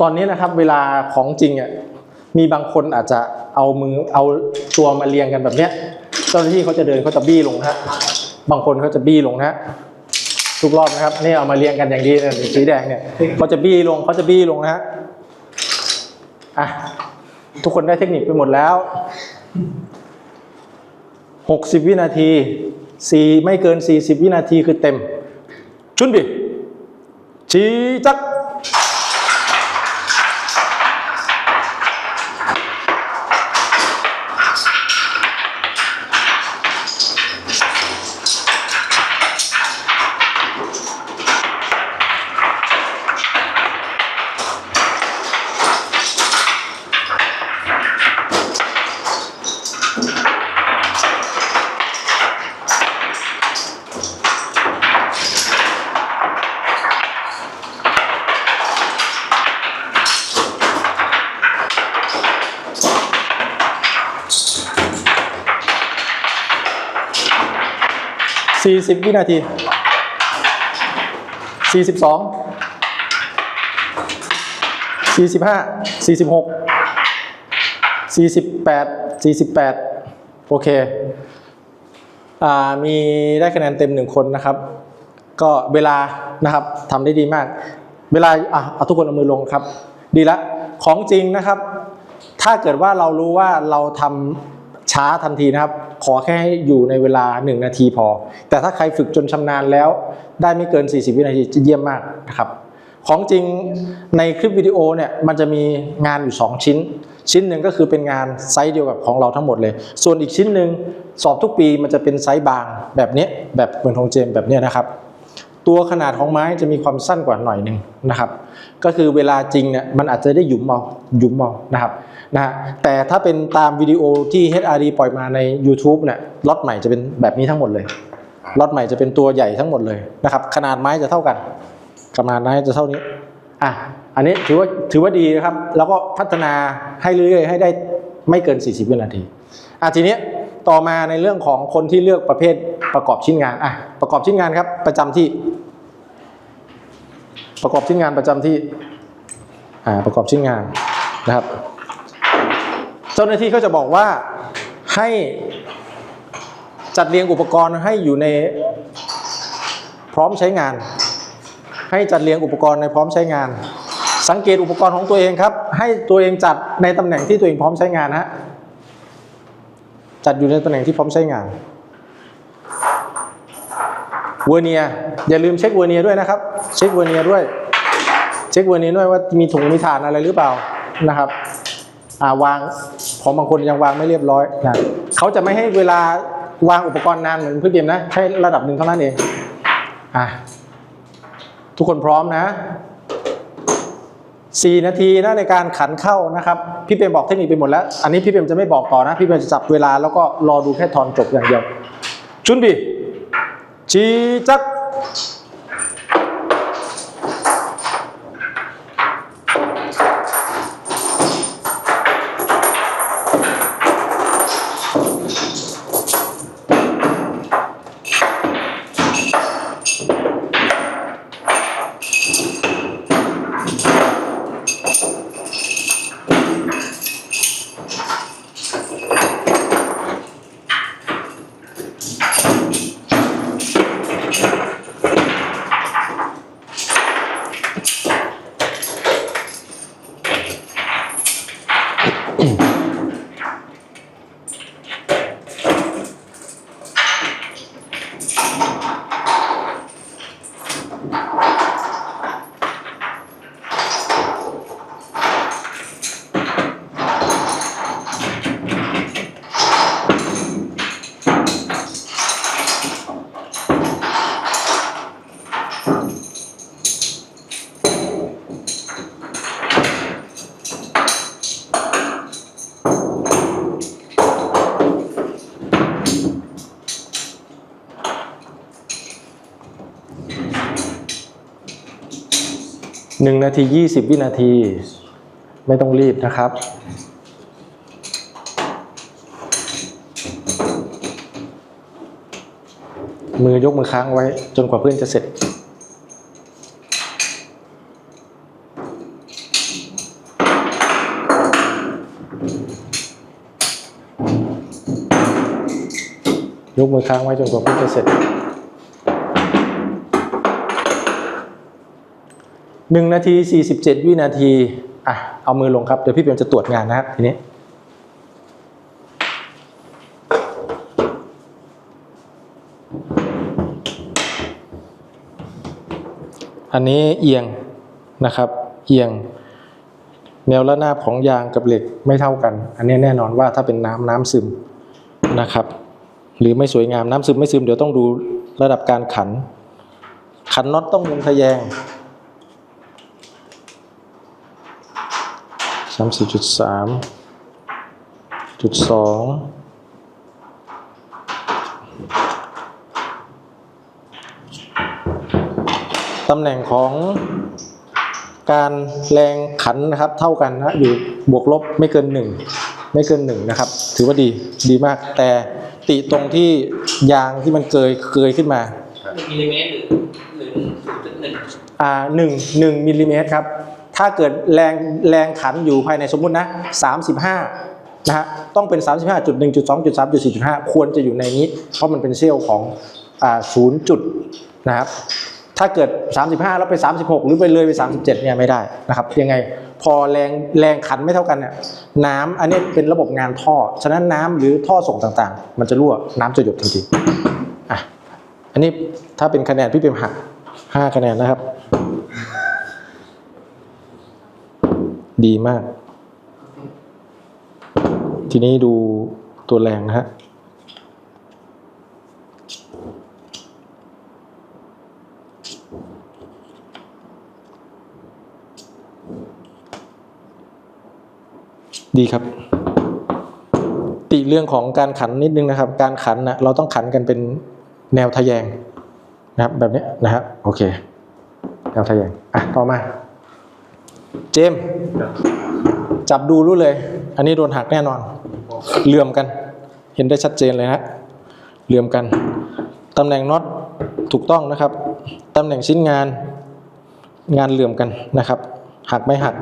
ตอนนี้นะครับเวลาของจริงอะมีบางคนอาจจะเอามือเอาตัวมาเรียงกันแบบเนี้ยเจ้าหน้าที่เขาจะเดินเขาจะบี้ลงฮะบางคนเขาจะบี้ลงนะฮะทุกรอบนะครับนี่เอามาเรียงกันอย่างดีนะสีแดงเนี่ยเขาจะบี้ลงเขาจะบี้ลงนะฮะอะทุกคนได้เทคนิคไปหมดแล้ว 60 วินาทีสี่ไม่เกิน 40 วินาทีคือเต็ม ชุนบิชี้จัก 40 วินาที 42 45 46 48 48 โอเคอ่ามีได้คะแนนเต็มหนึ่งคนนะครับ ก็เวลานะครับทำได้ดีมาก เวลาอะเอาทุกคนเอามือลงครับ ดีละของจริงนะครับ ถ้าเกิดว่าเรารู้ว่าเราทำ ช้าทันทีนะครับ ขอแค่ให้อยู่ในเวลา 1 นาทีพอ แต่ถ้าใครฝึกจนชำนาญแล้ว ได้ไม่เกิน 40 วินาทีจะเยี่ยมมากนะครับ ของจริงในคลิปวิดีโอเนี่ยมันจะมีงานอยู่ 2 ชิ้น ชิ้นหนึ่งก็คือเป็นงานไซส์เดียวกับของเราทั้งหมดเลย ส่วนอีกชิ้นหนึ่งสอบทุกปีมันจะเป็นไซส์บางแบบนี้แบบเหมือนของเจมแบบนี้นะครับตัวขนาดของไม้จะมีความสั้นกว่าหน่อยหนึ่งนะครับ ก็คือเวลาจริงเนี่ยมันอาจจะได้หยุมเอาหยุมเอานะครับ นะฮะแต่ถ้าเป็นตามวิดีโอที่ HRD ปล่อยมาใน YouTube เนี่ยล็อตใหม่จะเป็นแบบนี้ทั้งหมดเลยล็อตใหม่จะเป็นตัวใหญ่ทั้งหมดเลยนะครับ ขนาดไม้จะเท่ากัน ขนาดไม้จะเท่านี้อะอันนี้ถือว่าถือว่าดีนะครับ แล้วก็พัฒนาให้เรื่อยๆให้ได้ไม่เกิน 40 วินาทีอะทีนี้ต่อมาในเรื่องของคนที่เลือกประเภทประกอบชิ้นงานอะประกอบชิ้นงานครับ ประจำที่ ประกอบชิ้นงานประจำที่อ่าประกอบชิ้นงานนะครับ เจ้าหน้าที่เขาจะบอกว่าให้จัดเรียงอุปกรณ์ให้อยู่ในพร้อมใช้งาน ให้จัดเรียงอุปกรณ์ในพร้อมใช้งาน สังเกตอุปกรณ์ของตัวเองครับ ให้ตัวเองจัดในตำแหน่งที่ตัวเองพร้อมใช้งานฮะจัดอยู่ในตำแหน่งที่พร้อมใช้งานเวอร์เนียอย่าลืมเช็คเวอร์เนียด้วยนะครับ เช็คเวอร์เนียด้วย เช็คเวอร์เนียด้วยว่ามีถุงมีฐานอะไรหรือเปล่านะครับ วางของบางคนยังวางไม่เรียบร้อยนะเขาจะไม่ให้เวลาวางอุปกรณ์นานเหมือนเพื่อนเกมนะแค่ระดับหนึ่งเท่านั้นเองอะทุกคนพร้อมนะสี่นาทีนะในการขันเข้านะครับพี่เปมบอกเทคนิคไปหมดแล้ว อันนี้พี่เปมจะไม่บอกต่อนะ พี่เปมจะจับเวลาแล้วก็รอดูแค่ทอนจบอย่างเดียวชุนบีชีจัก หนึ่งนาทียี่สิบวินาที ไม่ต้องรีบนะครับ มือยกมือค้างไว้จนกว่าเพื่อนจะเสร็จยกมือค้างไว้จนกว่าเพื่อนจะเสร็จ หนึ่งนาทีสี่สิบเจ็ดวินาที อะ เอามือลงครับ เดี๋ยวพี่เปียมจะตรวจงานนะครับทีนี้อันนี้เอียงนะครับ เอียง แนวระนาบของยางกับเหล็กไม่เท่ากัน อันนี้แน่นอนว่าถ้าเป็นน้ำน้ำซึมนะครับ หรือไม่สวยงามน้ำซึมไม่ซึมเดี๋ยวต้องดูระดับการขัน ขันน็อตต้องมุนทะแยง สามสิบจุดสามจุดสองตำแหน่งของการแรงขันนะครับเท่ากันนะอยู่บวกลบไม่เกินหนึ่งไม่เกินหนึ่งนะครับ ถือว่าดีดีมาก แต่ติตรงที่ยางที่มันเกยเกยขึ้นมามิลลิเมตรหรือหรือศูนย์จุดหนึ่งอ่าหนึ่งหนึ่งมิลลิเมตรครับ ถ้าเกิดแรงแรงขันอยู่ภายในสมมุตินะ 35นะฮะต้องเป็น 35.1.2.3.4.5 ควรจะอยู่ในนี้ เพราะมันเป็นเซี่ยวของอ่า0จุดนะครับถ้าเกิด 35 แล้วไป 36 หรือไปเลยไป 37เนี่ยไม่ได้นะครับยังไงพอแรงแรงขันไม่เท่ากันเนี่ยน้ำอันนี้เป็นระบบงานท่อ ฉะนั้นน้ำหรือท่อส่งต่างๆ มันจะรั่วน้ำจะหยดทันทีอะอันนี้ถ้าเป็นคะแนนพี่เป็นหัก5คะแนนนะครับ ดีมาก ทีนี้ดูตัวแรงนะฮะดีครับ ติเรื่องของการขันนิดนึงนะครับ การขันนะเราต้องขันกันเป็นแนวทะแยงนะครับแบบนี้นะครับโอเค แนวทะแยงอะต่อมา เจมส์จับดูรู้เลย อันนี้โดนหักแน่นอน เหลื่อมกัน เห็นได้ชัดเจนเลยนะเหลื่อมกัน ตำแหน่งน็อตถูกต้องนะครับ ตำแหน่งชิ้นงานงานเหลื่อมกันนะครับ หักไม่หัก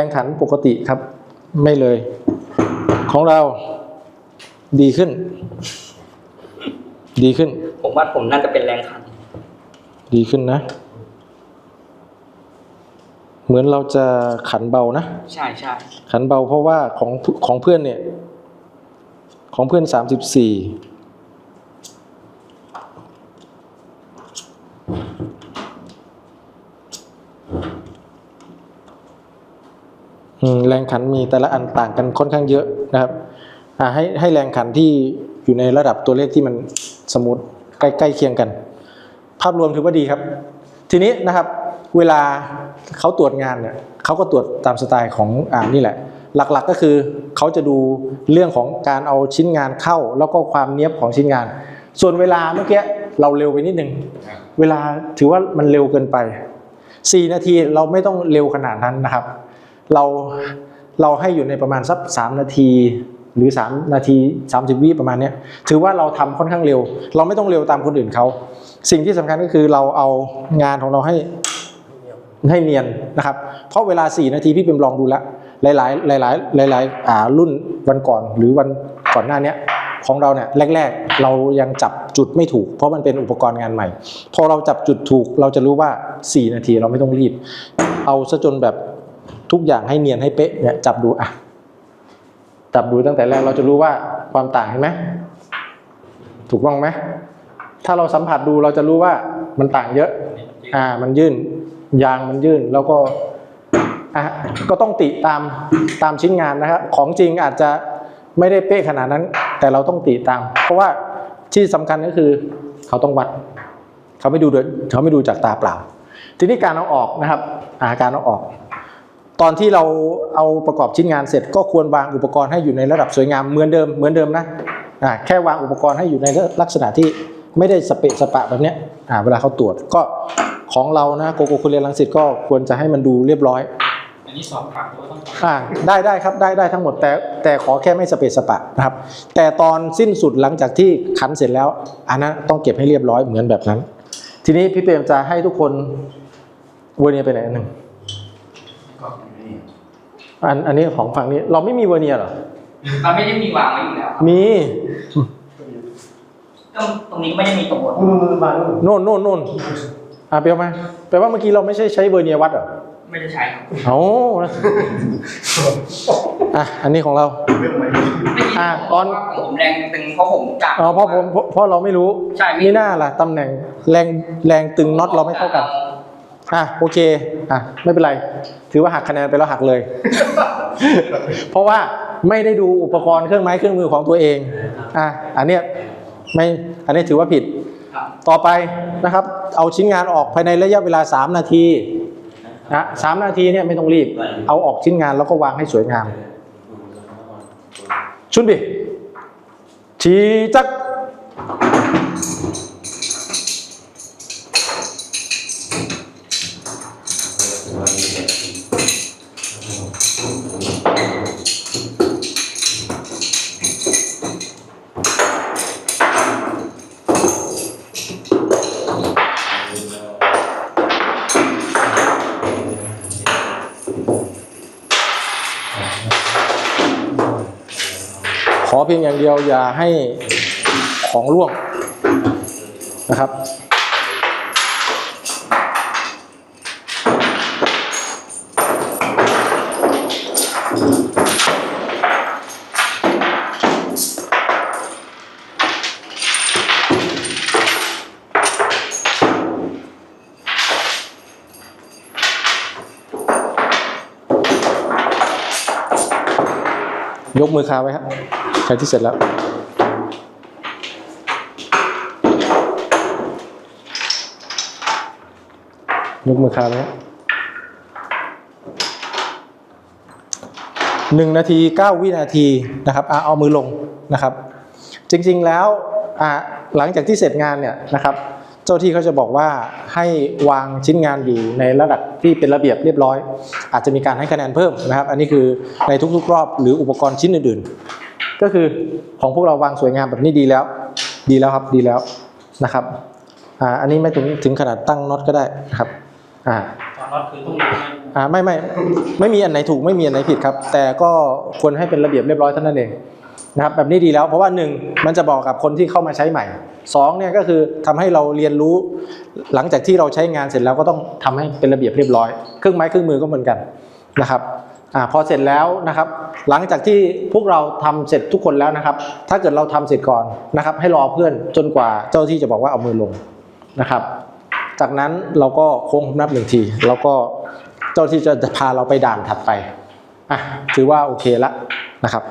รงขันปกติครับ ไม่เลย ของเราดีขึ้น ดีขึ้น ผมว่าผมน่าจะเป็นแรงขัน ดีขึ้นนะ เหมือนเราจะขันเบานะ ใช่ใช่ขันเบาเพราะว่าของของเพื่อนเนี่ย ของเพื่อนสามสิบสี่ แรงขันมีแต่ละอันต่างกันค่อนข้างเยอะนะครับให้ให้แรงขันที่อยู่ในระดับตัวเลขที่มันสมมติใกล้ใกล้เคียงกัน ภาพรวมถือว่าดีครับ ทีนี้นะครับเวลาเขาตรวจงานเนี่ยเขาก็ตรวจตามสไตล์ของอ่านี่แหละ หลักๆก็คือเขาจะดูเรื่องของการเอาชิ้นงานเข้า แล้วก็ความเนี้ยบของชิ้นงาน ส่วนเวลาเมื่อกี้เราเร็วไปนิดนึงเวลาถือว่ามันเร็วเกินไป 4 นาทีเราไม่ต้องเร็วขนาดนั้นนะครับ เราเราให้อยู่ในประมาณสัก3นาทีหรือ 3 นาที 30 วิประมาณนี้ถือว่าเราทำค่อนข้างเร็ว เราไม่ต้องเร็วตามคนอื่นเขา สิ่งที่สำคัญก็คือเราเอางานของเราให้ให้เนียนนะครับ เพราะเวลา 4 นาทีพี่เป็นลองดูแล้วหลาย ๆ หลาย ๆ หลาย ๆ อ่ารุ่นวันก่อนหรือวันก่อนหน้าเนี้ยของเราเนี่ยแรก ๆ เรายังจับจุดไม่ถูก เพราะมันเป็นอุปกรณ์งานใหม่ พอเราจับจุดถูก เราจะรู้ว่า 4 นาทีเราไม่ต้องรีบ เอาซะจนแบบ ทุกอย่างให้เนียนให้เป๊ะเนี่ยจับดูอะจับดูตั้งแต่แรกเราจะรู้ว่าความต่างเห็นไหมถูกต้องไหมถ้าเราสัมผัสดูเราจะรู้ว่ามันต่างเยอะ อ่า มันยื่น ยางมันยื่น แล้วก็ อะ ก็ต้องติตามตามชิ้นงานนะครับ ของจริงอาจจะไม่ได้เป๊ะขนาดนั้น แต่เราต้องติตาม เพราะว่าที่สำคัญก็คือ เขาต้องวัด เขาไม่ดูโดยเขาไม่ดูจากตาเปล่า ทีนี้การเอาออกนะครับ อาการเอาออก ตอนที่เราเอาประกอบชิ้นงานเสร็จก็ควรวางอุปกรณ์ให้อยู่ในระดับสวยงามเหมือนเดิมเหมือนเดิมนะอ่าแค่วางอุปกรณ์ให้อยู่ในลักษณะที่ไม่ได้สเปะสปะแบบเนี้ยอ่าเวลาเขาตรวจก็ของเรานะโกโกคุเรียนลังสิตก็ควรจะให้มันดูเรียบร้อยอันนี้สอบปากหรือว่าต้องปากอ่าได้ได้ครับได้ได้ทั้งหมดแต่แต่ขอแค่ไม่สเปซสปะนะครับ แต่ตอนสิ้นสุดหลังจากที่ขันเสร็จแล้วอันนั้นต้องเก็บให้เรียบร้อยเหมือนแบบนั้น ทีนี้พี่เปรมจะให้ทุกคนเวอร์เนียร์ไปไหนอันหนึ่งก็นี่ อันอันนี้ของฝั่งนี้ เราไม่มีเวอร์เนียร์เหรอ มันไม่ได้มีวางไว้อยู่แล้วครับมีก็ตรงนี้ไม่ได้มีกระบวนโน่นโน่นโน่นอะเปลมาแปลว่าเมื่อกี้เราไม่ใช่ใช้เวอร์เนียร์วัดเหรอไม่ได้ใช้ครับเอานะอะอันนี้ของเรา เรื่องไหมไม่มีอ่าตอน ว่าของผมแรงตึงเพราะผมกะอ๋อเพราะผมเพราะเพราะเราไม่รู้ใช่ไม่ นี่หน้าล่ะตำแหน่งแรงแรงตึงน็อตเราไม่เท่ากันอ่ะโอเคอะไม่เป็นไร ถือว่าหักคะแนนไปแล้วหักเลย เพราะว่าไม่ได้ดูอุปกรณ์เครื่องไม้เครื่องมือของตัวเองอะอันเนี้ยไม่อันนี้ถือว่าผิดครับต่อไปนะครับ เอาชิ้นงานออกภายในระยะเวลา 3 นาทีนะสามนาทีเนี่ยไม่ต้องรีบ เอาออกชิ้นงานแล้วก็วางให้สวยงามชุนบิชีจัก ขอเพียงอย่างเดียวอย่าให้ของร่วงนะครับ กมือคาไว้ครับใครที่เสร็จแล้วยกมือคาไว้ครับหนึ่งนาทีเก้าวินาทีนะครับอะเอามือลงนะครับ จริงๆแล้วอะหลังจากที่เสร็จงานเนี่ยนะครับ จ้าที่เขาจะบอกว่าให้วางชิ้นงานอยู่ในระดับที่เป็นระเบียบเรียบร้อย อาจจะมีการให้คะแนนเพิ่มนะครับ อันนี้คือในทุกๆ รอบหรืออุปกรณ์ชิ้นอื่นๆ ก็คือของพวกเราวางสวยงามแบบนี้ดีแล้ว ดีแล้วครับดีแล้วนะครับอ่าอันนี้ไม่ถึงถึงขนาดตั้งน็อตก็ได้ครับอ่าตอนน็อตคือต้องอ่าไม่ไม่ไม่มีอันไหนถูกไม่มีอันไหนผิดครับ แต่ก็ควรให้เป็นระเบียบเรียบร้อยเท่านั้นเอง นะครับแบบนี้ดีแล้วเพราะว่าหนึ่งมันจะบอกกับคนที่เข้ามาใช้ใหม่สองเนี่ยก็คือทำให้เราเรียนรู้ หลังจากที่เราใช้งานเสร็จแล้วก็ต้องทำให้เป็นระเบียบเรียบร้อย เครื่องไม้เครื่องมือก็เหมือนกันนะครับอ่าพอเสร็จแล้วนะครับ หลังจากที่พวกเราทำเสร็จทุกคนแล้วนะครับ ถ้าเกิดเราทำเสร็จก่อนนะครับ ให้รอเพื่อนจนกว่าเจ้าที่จะบอกว่าเอามือลงนะครับ จากนั้นเราก็โค้งนับหนึ่งทีแล้วก็เจ้าที่จะพาเราไปด่านถัดไปอะถือว่าโอเคละนะครับ